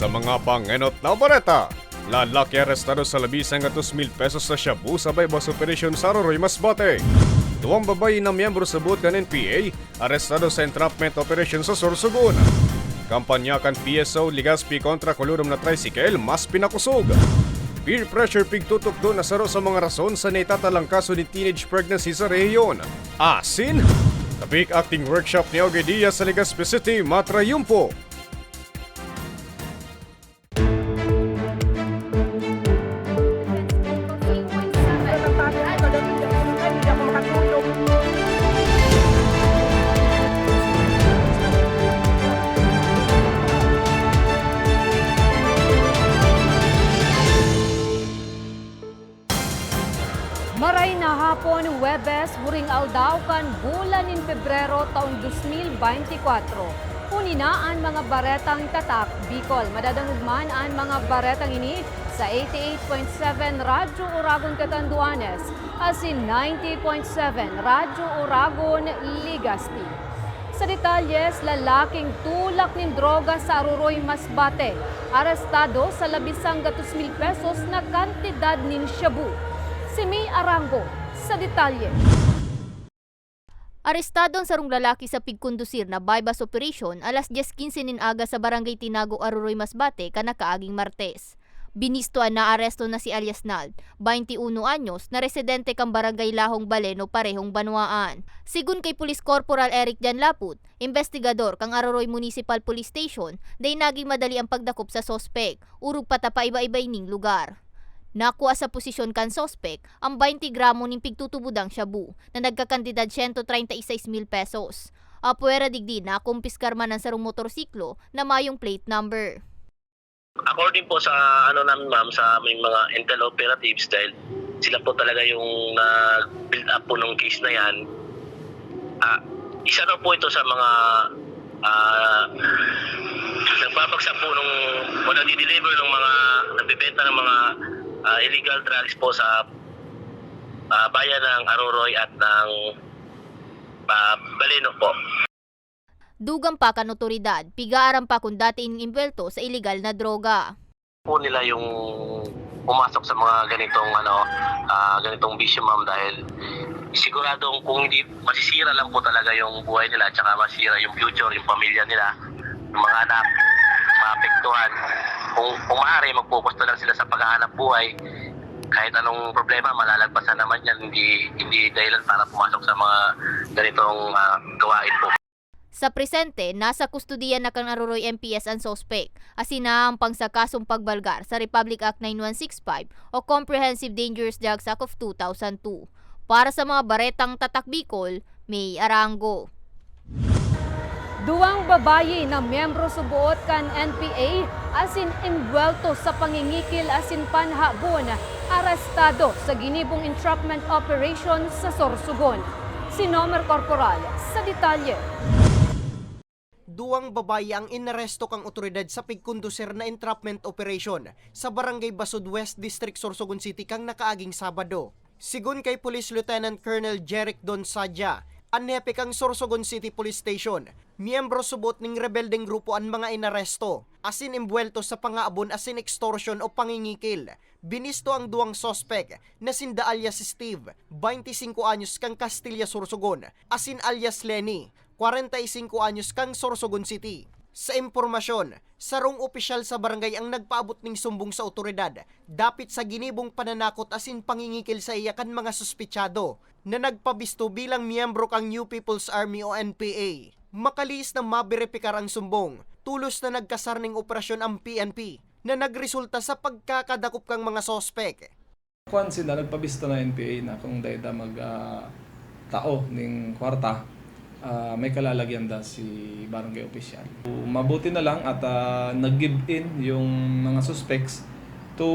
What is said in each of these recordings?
Sa mga pangenot na bareta, lalaki arestado sa labisang atos mil pesos sa Shabu sabay bus operation sa Roroy Masbate. Duwang babae na miyembro sa boot kan NPA, arestado sa entrapment operation sa Sorsogon. Kampanya kan PSO Ligaspi kontra kulurum na tricycle mas pinakusog. Peer pressure pigtutok doon na saro sa mga rason sa naitatalang kaso ni teenage pregnancy sa rehiyon. Asin? Tapik acting workshop ni Oge Diaz sa Legazpi City, Matra hapon, Webes, huring aldaw kan bulan in Pebrero taong 2024. Unina ang mga baretang tatak, Bicol. Madadangog man ang mga baretang ini sa 88.7 Radyo Uragon Catanduanes at si 90.7 Radyo Uragon Ligaspi. Sa detalyes, lalaking tulak ng droga sa Aruroy Masbate. Arestado sa labisang gatos mil pesos na kantidad nin shabu. Si May Arango sa detalye. Arestado ang sarong lalaki sa pigkondusir na bypass operation alas 10.15 nin aga sa barangay Tinago, Aruroy, Masbate, kanakaaging Martes. Binistoan na aresto na si alias Nald, 21 anyos, na residente kang barangay Lahong Baleno, parehong Banwaan. Sigun kay Police Corporal Eric Jan Laput, investigador kang Aruroy Municipal Police Station, day naging madali ang pagdakop sa sospek, urog patapa iba-ibay ning lugar. Nakuha sa posisyon kan sospek ang 20 gramo ng pigtutubudang shabu na nagkakantidad 136 mil pesos. Apuera digdi na kumpiskar man ang sarong motorsiklo na mayong plate number. According po sa ano namin ma'am sa aming mga intel operatives dahil sila po talaga yung nag-build up po ng case na yan. Ah, isa na po ito sa mga ah, nagbabagsak po nung o nadi-deliver ng mga nagbebenta ng mga ah, illegal drugs po sa ah, bayan ng Aroroy at ng ah, Baleno po. Dugang pa kan otoridad, pigaaram pa kung dati imbelto sa illegal na droga. po nila yung pumasok sa mga ganitong ano ah, ganitong bisyo ma'am dahil siguradong kung hindi masisira lang po talaga yung buhay nila at saka masira yung future, yung pamilya nila, yung mga anak, maapektuhan. Kung, kung maaari, mag-focus na lang sila sa paghahanap buhay. Kahit anong problema, malalagpasan naman yan. Hindi, hindi dahilan para pumasok sa mga ganitong ah, gawain po. Sa presente, nasa kustudiya na kang Aruroy MPS ang sospek, asinahampang sa kasong pagbalgar sa Republic Act 9165 o Comprehensive Dangerous Drugs Act of 2002. Para sa mga baretang tatak Bicol, May Arango. Duwang babayi na miyembro subuot kan NPA asin imbuelto sa pangingikil asin panhabon arestado sa ginibong entrapment operation sa Sorsogon. Si Nomer Corporal sa detalye. Duwang babae ang inaresto kang otoridad sa pigkondusir na entrapment operation sa Barangay Basud West District, Sorsogon City kang nakaaging Sabado. Sigun kay Police Lieutenant Colonel Jeric Don Sadja, anepe kang Sorsogon City Police Station, miyembro subot ning rebeldeng grupo ang mga inaresto, asin imbuelto sa pangaabon asin extortion o pangingikil. Binisto ang duwang sospek na sinda alias Steve, 25 anyos kang Castilla Sorsogon, asin alias Lenny, 45 anyos kang Sorsogon City. Sa impormasyon, sarong opisyal sa barangay ang nagpaabot ng sumbong sa otoridad dapit sa ginibong pananakot asin pangingikil sa iyakan mga suspitsado na nagpabisto bilang miyembro kang New People's Army o NPA. Makalis na maberipikar ang sumbong, tulos na nagkasarning operasyon ang PNP na nagresulta sa pagkakadakop kang mga sospek. Kuan sila nagpabisto na NPA na kung dayta mag ah, tao ning kwarta ah, may kalalagyan da si barangay official. Mabuti na lang at ah, nag-give in yung mga suspects to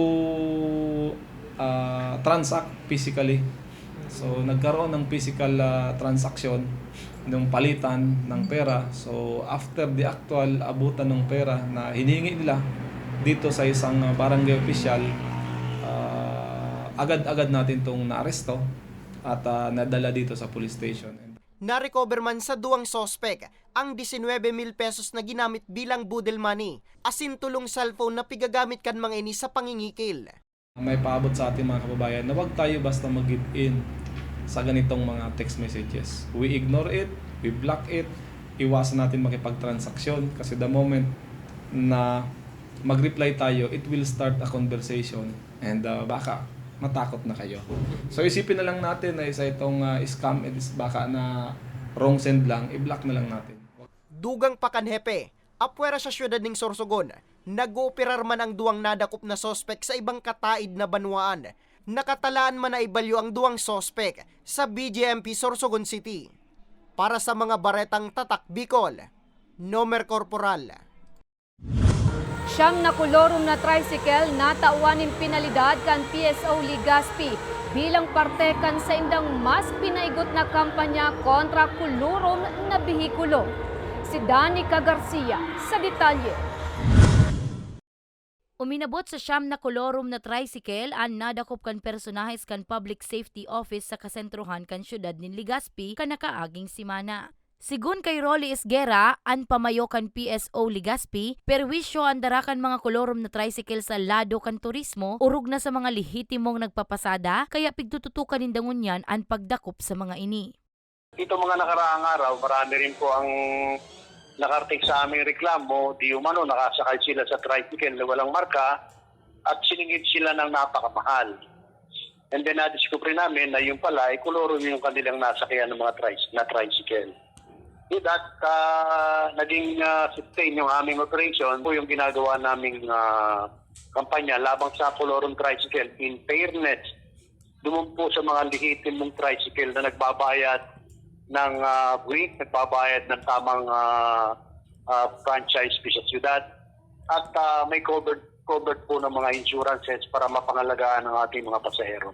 ah, transact physically. So nagkaroon ng physical ah, transaction ng palitan ng pera. So after the actual abutan ng pera na hiningi nila dito sa isang ah, barangay official, ah, agad-agad natin tong naaresto at ah, nadala dito sa police station. Narecover man sa duwang sospek ang 19 mil pesos na ginamit bilang budel money, asin tulong cellphone na pigagamit kan mga ini sa pangingikil. May paabot sa ating mga kababayan na huwag tayo basta mag-give in sa ganitong mga text messages. We ignore it, we block it, iwasan natin makipagtransaksyon kasi the moment na mag-reply tayo, it will start a conversation and uh, baka matakot na kayo. So isipin na lang natin na isa itong uh, scam is baka na wrong send lang, i-block na lang natin. Dugang pakanhepe, apwera sa syudad ng Sorsogon, nag-ooperar man ang duwang nadakop na sospek sa ibang kataid na banwaan. Nakatalaan man na ibalyo ang duwang sospek sa BGMP Sorsogon City. Para sa mga baretang tatak Bicol, Nomer Corporal. Siyam na kolorum na tricycle natauanin pinalidad kan PSO Ligaspi bilang parte kan sa indang mas pinaigot na kampanya kontra kulurum na bihikulo. Si Danica Garcia sa detalye. Uminabot sa siyam na kolorum na tricycle ang nadakop kan personahes kan Public Safety Office sa kasentruhan kan syudad ni Ligaspi kan nakaaging simana. Sigun kay Rolly Esguera, ang pamayo kan PSO Ligaspi, perwisyo ang darakan mga kolorum na tricycle sa lado kan turismo, urog na sa mga lehitimong nagpapasada, kaya pigtututukan nindangon yan ang pagdakop sa mga ini. Ito mga nakaraang araw, marami rin po ang nakarating sa aming reklamo, di umano nakasakay sila sa tricycle na walang marka at siningit sila ng napakamahal. And then na-discover namin na yung pala ay koloro yung kanilang nasakyan ng mga tricy- na tricycle. With that, uh, naging uh, sustain yung aming operation po yung ginagawa naming uh, kampanya labang sa kolorong tricycle. In fairness, doon po sa mga lihitin mong tricycle na nagbabayad ng uh, buwik, nagbabayad ng tamang ah, ah, franchise fee sa syudad at ah, may covered covered po ng mga insurances para mapangalagaan ang ating mga pasahero.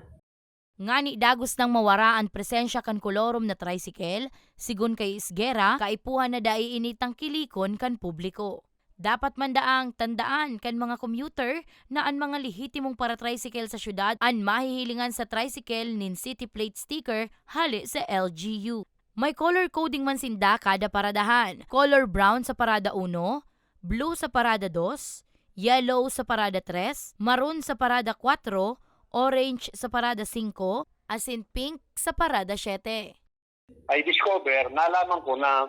Ngani dagos nang mawaraan presensya kan kolorum na tricycle, sigun kay Isgera, kaipuhan na dai initang kilikon kan publiko. Dapat man daang tandaan kan mga commuter na ang mga lehitimong para tricycle sa syudad an mahihilingan sa tricycle nin city plate sticker hali sa LGU. May color coding man sinda kada paradahan. Color brown sa parada 1, blue sa parada 2, yellow sa parada 3, maroon sa parada 4, orange sa parada 5, asin pink sa parada 7. I discover, nalaman ko na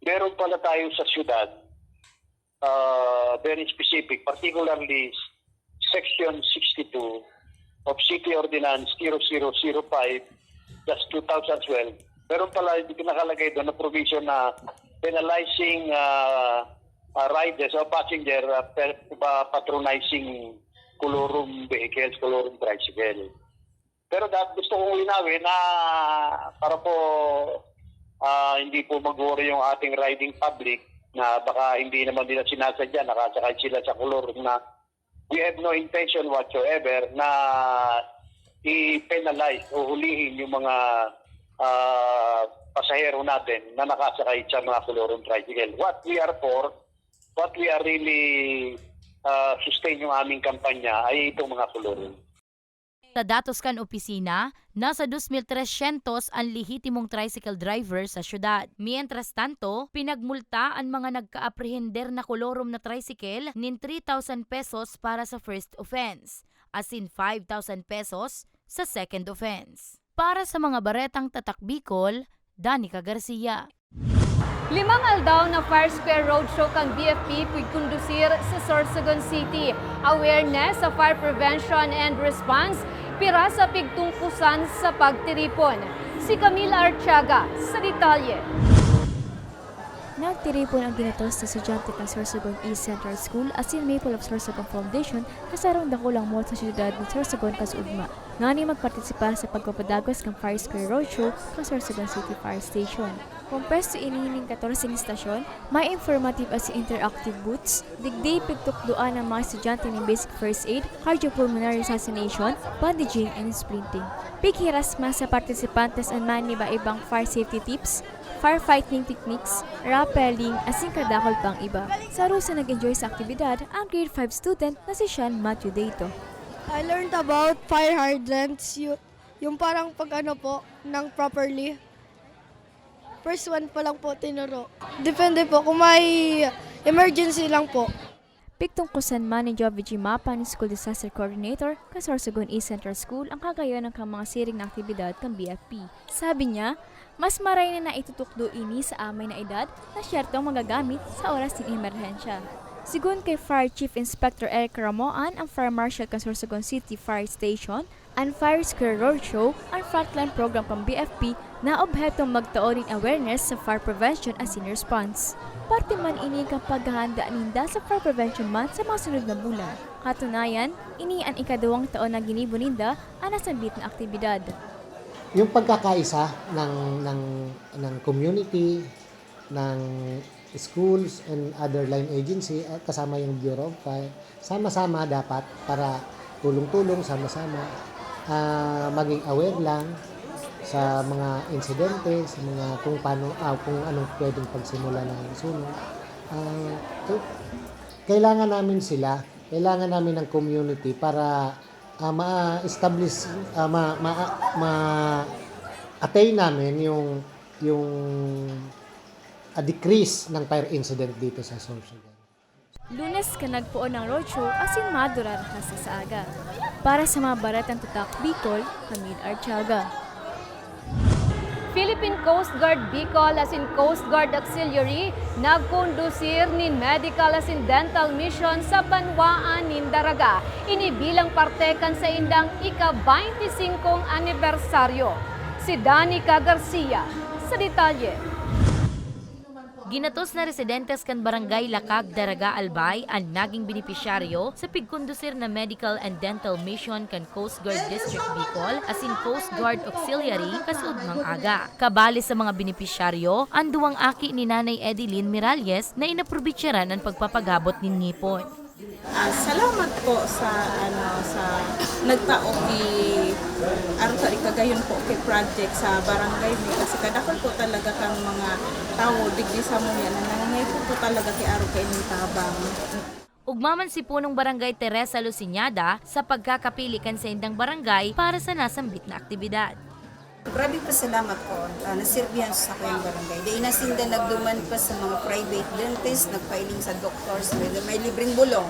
meron pala tayo sa syudad uh, very specific, particularly Section 62 of City Ordinance 0005 that's 2012. Meron pala hindi nakalagay doon na provision na penalizing uh, uh, riders or passenger uh, uh, patronizing kolorum vehicles, kolorum tricycle. Pero dahil gusto kong linawin na para po ah, hindi po mag-worry yung ating riding public na baka hindi naman nila sinasadya, nakasakay sila sa kolor na we have no intention whatsoever na i-penalize o hulihin yung mga ah, pasahero natin na nakasakay sa mga kolorong tricycle. What we are for, what we are really ah, sustain yung aming kampanya ay itong mga kolorong. Sa datos kan opisina, nasa 2,300 ang lehitimong tricycle driver sa syudad. Mientras tanto, pinagmulta ang mga nagka-aprehender na kolorom na tricycle nin 3,000 pesos para sa first offense, as in 5,000 pesos sa second offense. Para sa mga baretang tatak Bicol, Danica Garcia. Limang aldaw na Fire Square Roadshow kang BFP pagkundusir sa Sorsogon City. Awareness sa fire prevention and response, pira sa pigtungkusan sa pagtiripon. Si Camille Archaga sa detalye. Nagtiripon ang ginatos sa estudyante ng Sorsogon East Central School as in Maple of Sorsogon Foundation kasarong dakulang mall sa siyudad ng Sorsogon Kasugma. Ngani magpartisipa sa pagpapadagos ng Fire Square Roadshow ng Sorsogon City Fire Station. Compares to inihining 14 istasyon, may informative as interactive booths, digday pigtukduan ng mga estudyante ng basic first aid, cardiopulmonary resuscitation, bandaging, and sprinting. Pighiras mas sa partisipantes ang mani ba ibang fire safety tips, firefighting techniques, rappelling, asin kadakol pang iba. Sa rusa nag-enjoy sa aktibidad ang grade 5 student na si Sean Matthew Dato. I learned about fire hydrants, yung, parang pag ano po, ng properly. first one pa lang po tinuro. Depende po kung may emergency lang po. Piktungkusan man ni Joe Mapa ni School Disaster Coordinator ka Sorsogon East Central School ang kagayon ng mga siring na aktibidad kang BFP. Sabi niya, mas maray na naitutukdo ini sa amay na edad na syertong magagamit sa oras ng emerhensya. Sigun kay Fire Chief Inspector Eric Ramoan, ang Fire Marshal ng Sorsogon City Fire Station, ang Fire Square Roadshow, ang frontline program ng BFP na obhetong magtuon ng awareness sa fire prevention at senior response. Parte man ini kang paghahanda ninda sa Fire Prevention Month sa mga sunod na bulan. Katunayan, ini ang ikadawang taon na ginibo ninda ang nasambit na aktibidad. Yung pagkakaisa ng ng ng community ng schools and other line agency at kasama yung Bureau of Fire sama-sama dapat para tulong-tulong sama-sama ah, maging aware lang sa mga insidente sa mga kung paano ah, kung anong pwedeng pagsimula ng sunog. To- kailangan namin sila kailangan namin ng community para ah, ma-establish ah, ma, ma, ma attain namin yung yung a decrease ng fire incident dito sa Sorsogon. Lunes ka nagpuon ng roadshow asin madura ka sa saaga. Para sa mga baratang tutak Bicol, Hamid Archaga. Philippine Coast Guard Bicol as in Coast Guard Auxiliary nagkondusir nin medical as in dental mission sa Banwaan nin Daraga. Inibilang parte kan sa indang ika-25 anibersaryo. Si Danica Garcia sa detalye. Ginatos na residentes kan Barangay Lakag, Daraga, Albay ang naging benepisyaryo sa pigkondusir na medical and dental mission kan Coast Guard District Bicol as in Coast Guard Auxiliary kasudmang aga. Kabali sa mga benepisyaryo, ang duwang aki ni Nanay Edeline Miralles na inaprobitsyaran ang pagpapagabot ni Ngipon. Ah, salamat po sa ano sa nagtaok ni aron sa ikagayon po kay project sa barangay mi kasi kadakol po talaga kang mga tao digdi sa mo yan na nangangay po, po talaga kay aro kay ning tabang. Ugmaman si punong barangay Teresa Luciñada sa pagkakapili kan sa indang barangay para sa nasambit na aktibidad. Grabe pa salamat po. Uh, nasirbihan sa kayang barangay. Di inasinda nagduman pa sa mga private dentist, nagpailing sa doctors, may, may libreng bulong.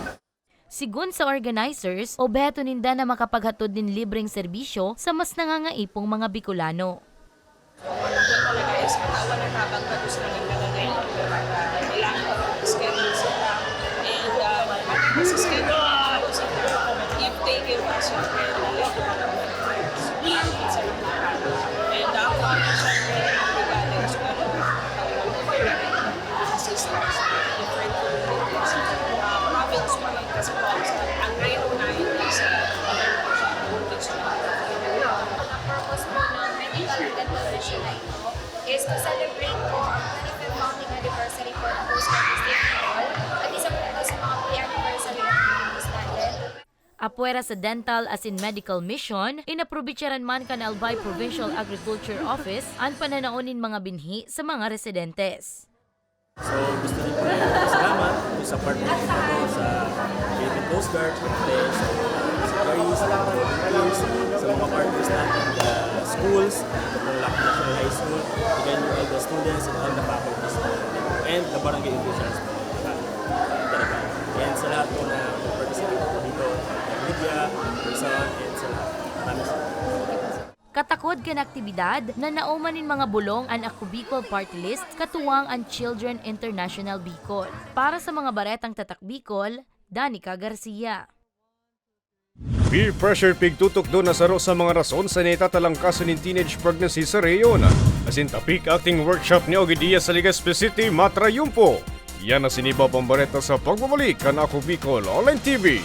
Sigun sa organizers, obeto ninda na makapaghatod din libreng serbisyo sa mas nangangaipong mga Bicolano. talaga Apuera sa dental as in medical mission, inaprobitsyaran man kan Albay Provincial Agriculture Office ang pananaonin mga binhi sa mga residentes. So gusto rin po salamat sa partner ko sa Philippine Coast Guard, sa employees, sa volunteers, sa mga partners natin, the schools, the Lac National High School, again all the students and all the faculties and the barangay officials po. Talaga. And sa lahat po na person, and sa lahat. Maraming. Katakod kan aktibidad na naumanin mga bulong ang Ako Bicol Party List katuwang ang Children International Bicol. Para sa mga baretang tatak Bicol, Danica Garcia. Peer pressure pigtutok do na saro sa mga rason sa nitatalangkasan ng teenage pregnancy sa reyon. Asin tapik acting workshop ni Ogidia sa Legazpi City, Matra Yumpo. Yan ang siniba pambareta sa pagbabalik kan Ako Bicol Online TV.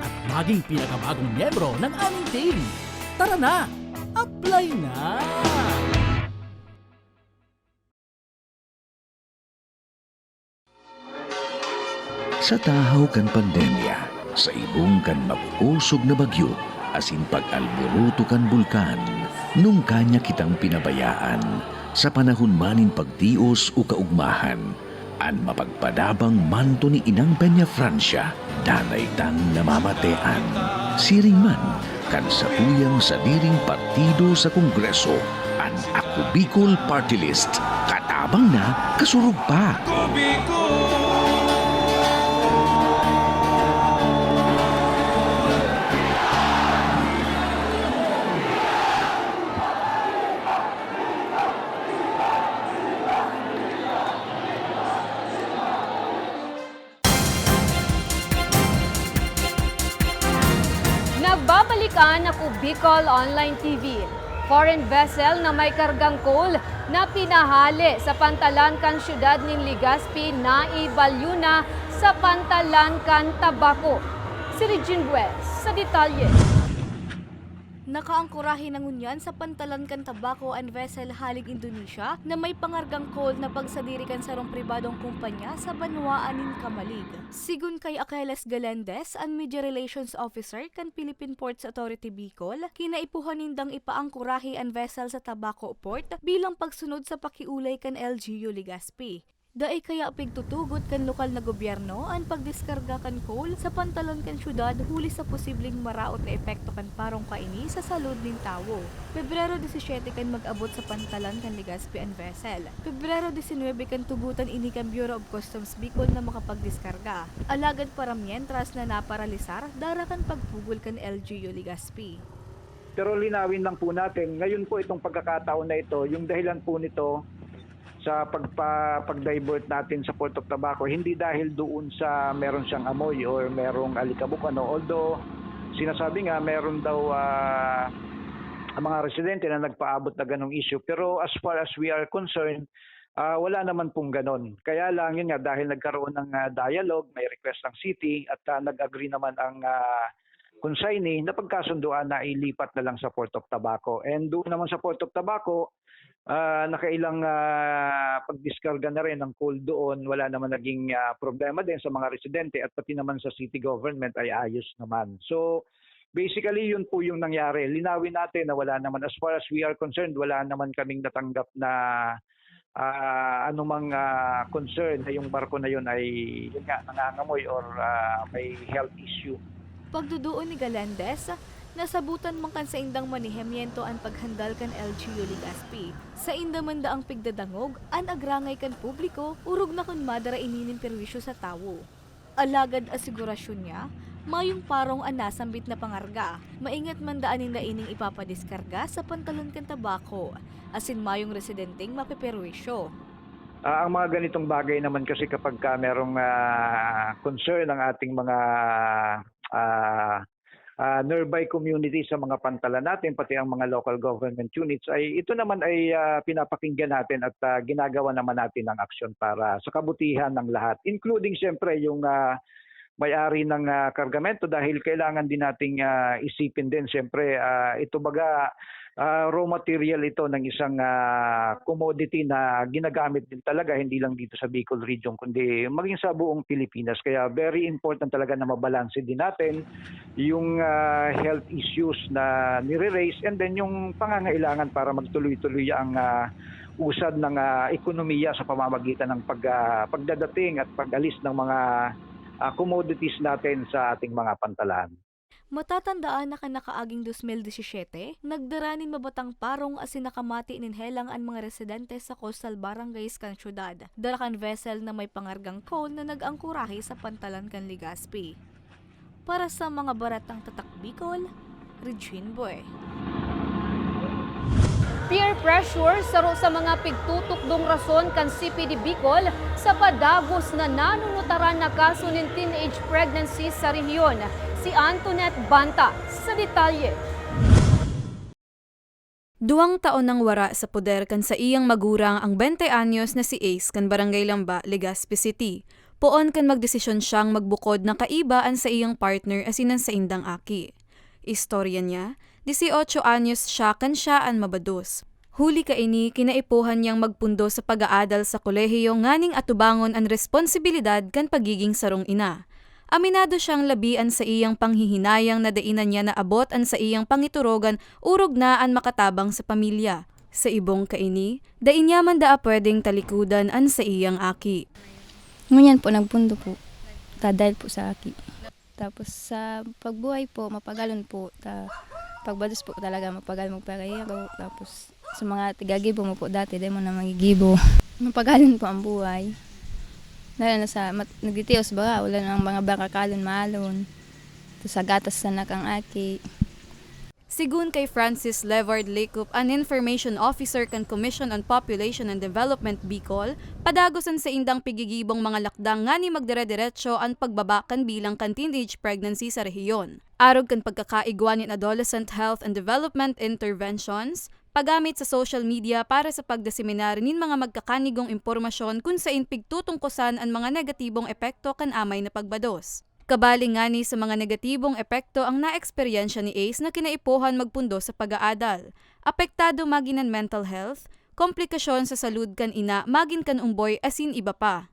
at maging pinakabagong miyembro ng aming team. Tara na! Apply na! Sa tahaw kan pandemya, sa ibong kan mag-usog na bagyo, asin pag-alburuto kan bulkan, nung kanya kitang pinabayaan, sa panahon manin pagtios o kaugmahan, an mapagpadabang manto ni Inang Peña Francia, danay tang namamatean. Siring man, kan sa tuyang sa diring partido sa Kongreso, an Ako Bicol Party List, katabang na kasurug pa. Nagbabalikan ako Bicol Online TV. Foreign vessel na may kargang coal na pinahali sa pantalan kan syudad ng Legazpi na ibalyo na sa pantalan kan Tabaco. Si Regine Bues sa detalye. Nakaangkurahe ng unyan sa pantalan kan tabako and vessel halig Indonesia na may pangargang coal na pagsadirikan sa rong pribadong kumpanya sa Banwaanin Kamalig. Sigun kay Akeles Galendez, ang Media Relations Officer kan Philippine Ports Authority Bicol, kinaipuhan nindang ipaangkurahe ang vessel sa Tabaco Port bilang pagsunod sa pakiulay kan LGU Legazpi. Daay kaya pigtutugot kan lokal na gobyerno ang pagdiskarga kan coal sa pantalon kan syudad huli sa posibleng maraot na epekto kan parong kaini sa salud ning tawo. Pebrero 17 kan mag-abot sa pantalan kan Legazpi and vessel. Pebrero 19 kan tugutan ini kan Bureau of Customs Bicol na makapagdiskarga. Alagad para mientras na naparalisar, dara kan pagpugol kan LGU Legazpi. Pero linawin lang po natin, ngayon po itong pagkakataon na ito, yung dahilan po nito sa pagpa, pag-divert natin sa Port of Tabaco, hindi dahil doon sa meron siyang amoy or merong alikabok. Ano. Although, sinasabi nga, meron daw ah, ang mga residente na nagpaabot na ganong issue. Pero as far as we are concerned, ah, wala naman pong ganon. Kaya lang yun nga, dahil nagkaroon ng ah, dialogue, may request ng city at ah, nag-agree naman ang ah, consignee na pagkasunduan na ilipat na lang sa Port of Tabaco. And doon naman sa Port of Tabaco, ah, nakailang ah, pagdiskarga na rin ng coal doon. Wala naman naging ah, problema din sa mga residente at pati naman sa city government ay ayos naman. So, basically yun po yung nangyari. Linawin natin na wala naman, as far as we are concerned, wala naman kaming natanggap na ah, anumang ah, concern na yung barko na yun ay yun nga, nangangamoy or ah, may health issue. Pagduduon ni Galendez, nasabutan man kan sa indang manihemyento ang paghandal kan LGU Legazpi. Sa inda man daang pigdadangog, an agrangay kan publiko, urog na kun madara ininin perwisyo sa tawo. Alagad asigurasyon niya, mayong parong an nasambit na pangarga, maingat man daanin na ining ipapadiskarga sa pantalon kan tabako, asin mayong residenteng mapeperwisyo. Ah, ang mga ganitong bagay naman kasi kapag ka merong ah, concern ng ating mga ah, ah, nearby community sa mga pantalan natin, pati ang mga local government units, ay ito naman ay ah, pinapakinggan natin at ah, ginagawa naman natin ang aksyon para sa kabutihan ng lahat. Including siyempre yung ah, may-ari ng ah, kargamento dahil kailangan din nating ah, isipin din. Siyempre ah, ito baga ah, raw material ito ng isang ah, commodity na ginagamit din talaga hindi lang dito sa Bicol region kundi maging sa buong Pilipinas. Kaya very important talaga na mabalanse din natin yung ah, health issues na nire-raise and then yung pangangailangan para magtuloy-tuloy ang ah, usad ng ah, ekonomiya sa pamamagitan ng pag, ah, pagdadating at pag-alis ng mga ah, commodities natin sa ating mga pantalan. Matatandaan na kanakaaging 2017, nagdaranin mabatang parong asin nakamati ninhelang ang mga residente sa coastal barangays kan syudad. Darakan vessel na may pangargang coal na nag-angkurahe sa pantalan kan Ligaspi. Para sa mga baratang tatak Bicol, Regine Boy. Peer pressure saro sa mga pigtutukdong rason kan CPD Bicol sa padagos na nanunutaran na kaso ng teenage pregnancy sa rehiyon. Si Antoinette Banta sa detalye. Duwang taon nang wara sa poder kan sa iyang magurang ang 20 anyos na si Ace kan Barangay Lamba, Legazpi City. Poon kan magdesisyon siyang magbukod ng kaibaan sa iyang partner asinan sa indang aki. Istorya niya, 18 anyos siya kan siya an mabados. Huli ka ini, kinaipuhan niyang magpundo sa pag-aadal sa kolehiyo nganing atubangon ang responsibilidad kan pagiging sarong ina. Aminado siyang labian sa iyang panghihinayang na dainan niya na abot an sa iyang pangiturogan urog na an makatabang sa pamilya. Sa ibong kaini, dain niya man daa pwedeng talikudan an sa iyang aki. Ngunyan po, nagpundo po. Ta, dahil po sa aki. Tapos sa pagbuhay po, mapagalon po. Ta, pagbados po talaga, mapagal magpagayero. Tapos sa mga tigagibo mo po dati, dahil mo na magigibo. Mapagalon po ang buhay. Dahil na sa, mat, nagditios ba, wala nang mga bakakalon maalon. Tapos sa gatas na nakang aki. Sigun kay Francis Levard Lacup, an Information Officer kan Commission on Population and Development Bicol, padagosan sa indang pigigibong mga lakdang nga ni magdire-diretso ang pagbaba kan bilang kan teenage pregnancy sa rehiyon. Arog kan pagkakaigwa ni adolescent health and development interventions, paggamit sa social media para sa pagdeseminar nin mga magkakanigong impormasyon kung sa pigtutungkusan ang mga negatibong epekto kan amay na pagbados. Kabali nga ni sa mga negatibong epekto ang naeksperyensya ni Ace na kinaipuhan magpundo sa pag-aadal. Apektado maginan mental health, komplikasyon sa salud kan ina, magin kan umboy asin iba pa.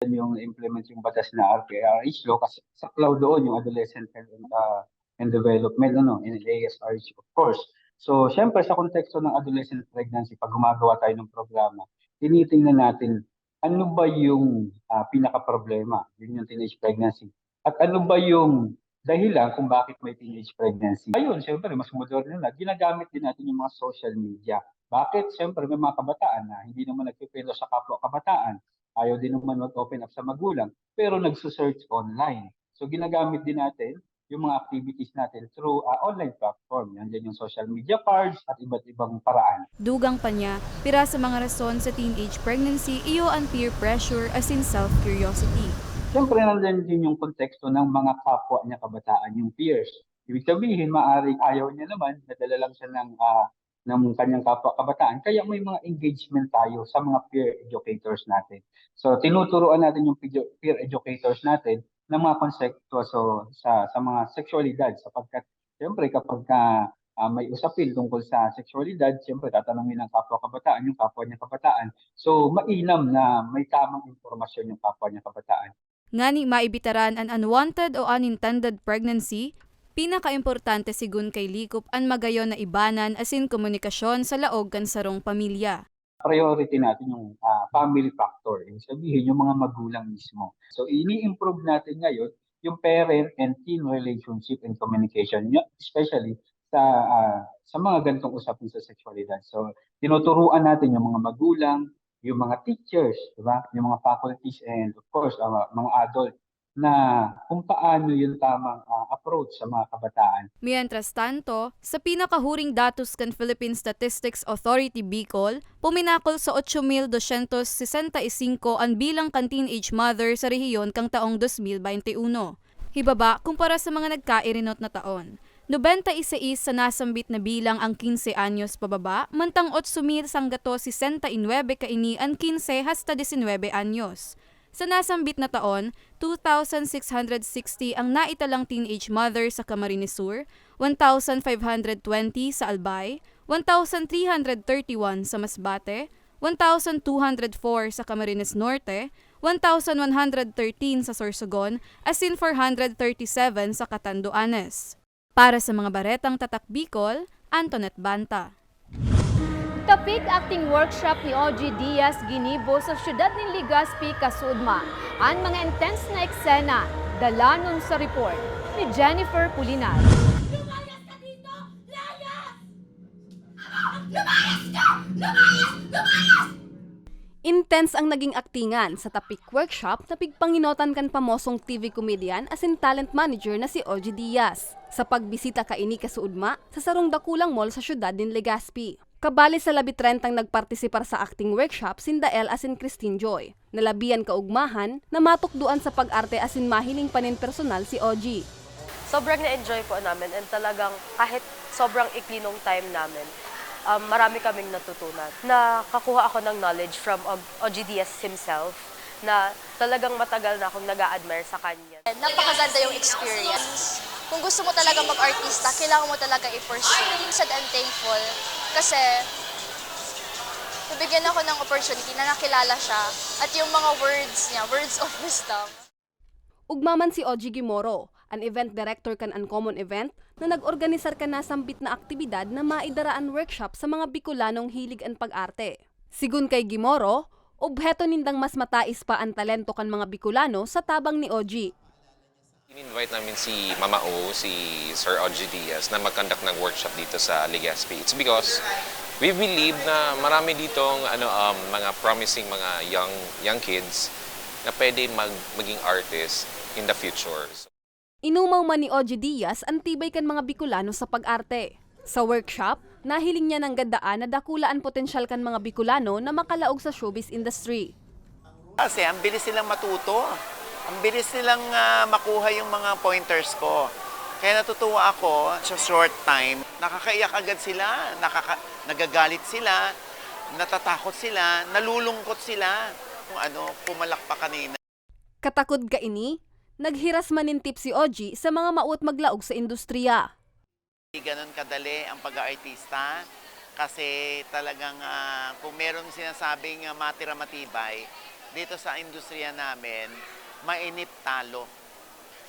yung implement yung batas na RKRH law kasi saklaw doon yung adolescent health and, uh, and development ano in ASRH of course. So syempre sa konteksto ng adolescent pregnancy pag gumagawa tayo ng programa, tinitingnan natin ano ba yung uh, pinaka-problema, yun yung teenage pregnancy. At ano ba yung dahilan kung bakit may teenage pregnancy. Ayun, syempre, mas moderno na. Ginagamit din natin yung mga social media. Bakit? Syempre, may mga kabataan na hindi naman nagpipelo sa kapwa kabataan. Ayaw din naman mag-open up sa magulang, pero nagsusearch online. So, ginagamit din natin yung mga activities natin through uh, online platform. Yan dyan yung social media cards at iba't ibang paraan. Dugang pa niya, pira sa mga rason sa teenage pregnancy, iyo ang peer pressure as in self-curiosity. Siyempre, nandun din yung konteksto ng mga kapwa niya kabataan, yung peers. Ibig sabihin, maaaring ayaw niya naman, nadala lang siya ng, uh, ng kanyang kapwa kabataan. Kaya may mga engagement tayo sa mga peer educators natin. So, tinuturuan natin yung peer educators natin ng mga konsepto so, sa, sa mga sexualidad sapagkat siyempre kapag ka, uh, may usapin tungkol sa sexualidad, siyempre tatanungin ng kapwa kabataan, yung kapwa niya kabataan. So, mainam na may tamang informasyon yung kapwa niya kabataan. Ngani maibitaran an unwanted o unintended pregnancy, pinakaimportante sigun kay Likop an magayon na ibanan asin komunikasyon sa laog kan sarong pamilya. Priority natin yung uh, family factor, yung sabihin yung mga magulang mismo. So ini-improve natin ngayon yung parent and teen relationship and communication, especially sa uh, sa mga ganitong usapin sa sexualidad. So tinuturuan natin yung mga magulang, yung mga teachers, di ba? Yung mga faculties and of course, uh, mga adult na kung paano yung tamang uh, approach sa mga kabataan. Mientras tanto, sa pinakahuring datos kan Philippine Statistics Authority Bicol, puminakol sa 8,265 ang bilang kan teenage mother sa rehiyon kang taong 2021. Hibaba kumpara sa mga nagkairinot na taon. 91 sa nasambit na bilang ang 15 anyos pababa, mantang 8,000 sanggato 69 kaini ang 15 hasta 19 anyos. Sa nasambit na taon, 2,660 ang naitalang teenage mother sa Camarines Sur, 1,520 sa Albay, 1,331 sa Masbate, 1,204 sa Camarines Norte, 1,113 sa Sorsogon, as in 437 sa Catanduanes. Para sa mga baretang tatak Bicol, Antoinette Banta. Tapik acting workshop ni OG Diaz Ginibo sa siyudad ng Legazpi, Kasudma. Ang mga intense na eksena, dala nun sa report ni Jennifer Pulinar. Intense ang naging aktingan sa Tapik Workshop na pigpanginotan kan pamosong TV comedian as in talent manager na si OG Diaz sa pagbisita ka ini kasuudma sa sarong dakulang mall sa syudad din Legazpi. Kabali sa labi 30 ang nagpartisipar sa acting workshop sin Dael as in Christine Joy. Nalabian kaugmahan na matukduan sa pag-arte as in mahiling panin personal si OG. sobrang na-enjoy po namin and talagang kahit sobrang ikli time namin, um, marami kaming natutunan. Nakakuha ako ng knowledge from Og- OGDS himself na talagang matagal na akong nag admire sa kanya. Napakaganda yung experience. Kung gusto mo talaga mag-artista, kailangan mo talaga i-pursue. Sad and thankful kasi nabigyan ako ng opportunity na nakilala siya at yung mga words niya, words of wisdom. Ugmaman si OG Gimoro, an event director kan Uncommon Event na nag-organisar ka na sambit na aktibidad na maidaraan workshop sa mga Bicolanong hilig ang pag-arte. Sigun kay Gimoro, obheto nindang mas matais pa ang talento kan mga Bicolano sa tabang ni OG. In-invite namin si Mama O, si Sir Oji Diaz na mag-conduct ng workshop dito sa Legazpi. It's because we believe na marami ditong ano, um, mga promising mga young young kids na pwede mag, maging artist in the future. Inumaw man ni OG Diaz ang tibay kan mga Bicolano sa pag-arte. Sa workshop, nahiling niya ng gandaan na dakulaan potensyal kan mga Bicolano na makalaog sa showbiz industry. Kasi ang bilis nilang matuto. Ang bilis nilang ah, makuha yung mga pointers ko. Kaya natutuwa ako sa short time. Nakakaiyak agad sila, nakaka- nagagalit sila, natatakot sila, nalulungkot sila. Kung ano, pumalak pa kanina. Katakod ka ini, naghiras manintip si OG sa mga mauot maglaog sa industriya. Hindi ganun kadali ang pag-aartista kasi talagang ah, kung meron sinasabing uh, matira matibay, dito sa industriya namin, mainip talo.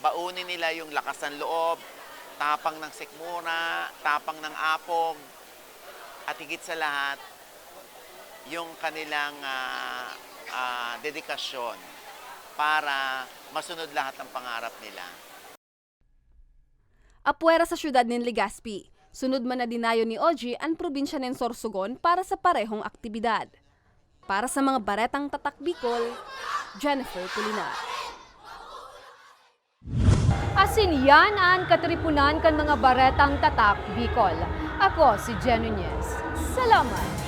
Baunin nila yung lakas ng loob, tapang ng sikmura, tapang ng apog, at higit sa lahat, yung kanilang ah, ah, dedikasyon para masunod lahat ng pangarap nila. Apuera sa syudad ng Legazpi, sunod man na dinayo ni OG ang probinsya ng Sorsogon para sa parehong aktibidad. Para sa mga baretang tatak Bicol, Jennifer Pulinar. Asin yan ang katripunan kan mga baretang tatak Bicol. Ako si Jen Nunez. Salamat!